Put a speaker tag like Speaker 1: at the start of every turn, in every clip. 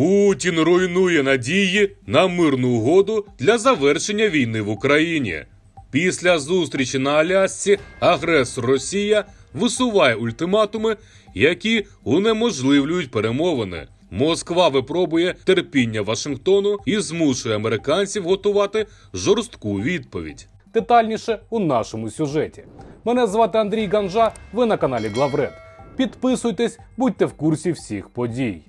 Speaker 1: Путін руйнує надії на мирну угоду для завершення війни в Україні. Після зустрічі на Алясці агресор Росія висуває ультиматуми, які унеможливлюють перемовини. Москва випробує терпіння Вашингтону і змушує американців готувати жорстку відповідь.
Speaker 2: Детальніше у нашому сюжеті. Мене звати Андрій Ганжа. Ви на каналі Главред. Підписуйтесь, будьте в курсі всіх подій.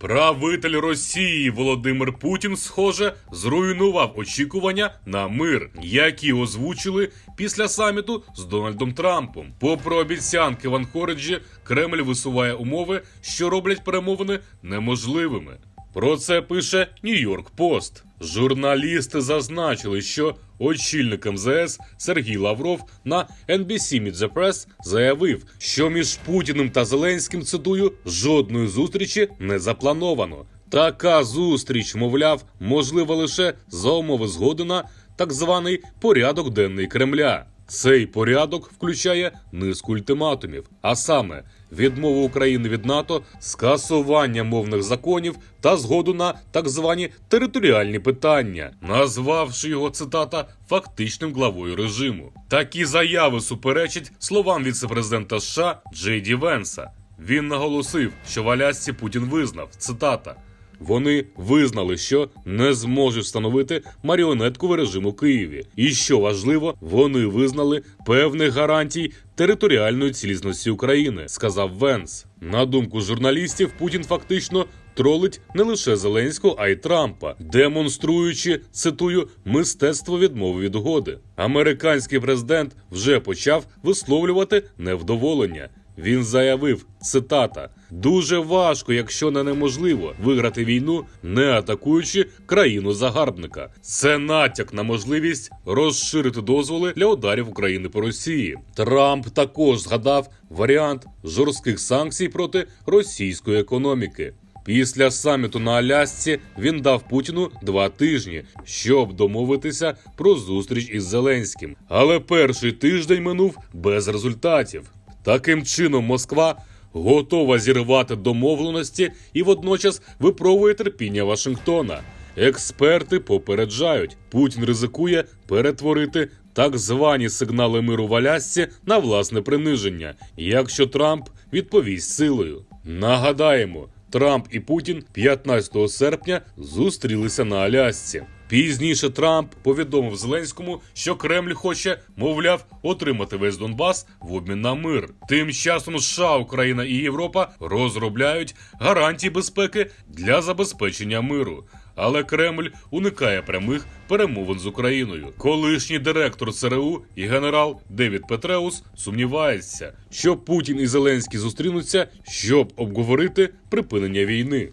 Speaker 1: Правитель Росії Володимир Путін, схоже, зруйнував очікування на мир, які озвучили після саміту з Дональдом Трампом. Попри обіцянки в Анхориджі, Кремль висуває умови, що роблять перемовини неможливими. Про це пише Нью-Йорк Пост. Журналісти зазначили, що очільник МЗС Сергій Лавров на NBC Meet the Press заявив, що між Путіним та Зеленським цитую жодної зустрічі не заплановано. Така зустріч, мовляв, можлива лише за умови згоди на так званий порядок денний Кремля. Цей порядок включає низку ультиматумів, а саме відмову України від НАТО, скасування мовних законів та згоду на так звані територіальні питання, назвавши його цитата фактичним главою режиму. Такі заяви суперечать словам віцепрезидента США Джей Ді Венса. Він наголосив, що в Алясці Путін визнав цитата. Вони визнали, що не зможуть встановити маріонетковий режим у Києві, і що важливо, вони визнали певних гарантій територіальної цілісності України, сказав Венс. На думку журналістів, Путін фактично тролить не лише Зеленського, а й Трампа, демонструючи цитую мистецтво відмови від угоди. Американський президент вже почав висловлювати невдоволення. Він заявив цитата: дуже важко, якщо не неможливо, виграти війну, не атакуючи країну загарбника. Це натяк на можливість розширити дозволи для ударів України по Росії. Трамп також згадав варіант жорстких санкцій проти російської економіки. Після саміту на Алясці він дав Путіну два тижні, щоб домовитися про зустріч із Зеленським. Але перший тиждень минув без результатів. Таким чином, Москва готова зірвати домовленості і водночас випробує терпіння Вашингтона. Експерти попереджають, Путін ризикує перетворити так звані сигнали миру в Алясці на власне приниження, якщо Трамп відповість силою. Нагадаємо, Трамп і Путін 15 серпня зустрілися на Алясці. Пізніше Трамп повідомив Зеленському, що Кремль хоче, мовляв, отримати весь Донбас в обмін на мир. Тим часом США, Україна і Європа розробляють гарантії безпеки для забезпечення миру. Але Кремль уникає прямих перемовин з Україною. Колишній директор ЦРУ і генерал Девід Петреус сумнівається, що Путін і Зеленський зустрінуться, щоб обговорити припинення війни.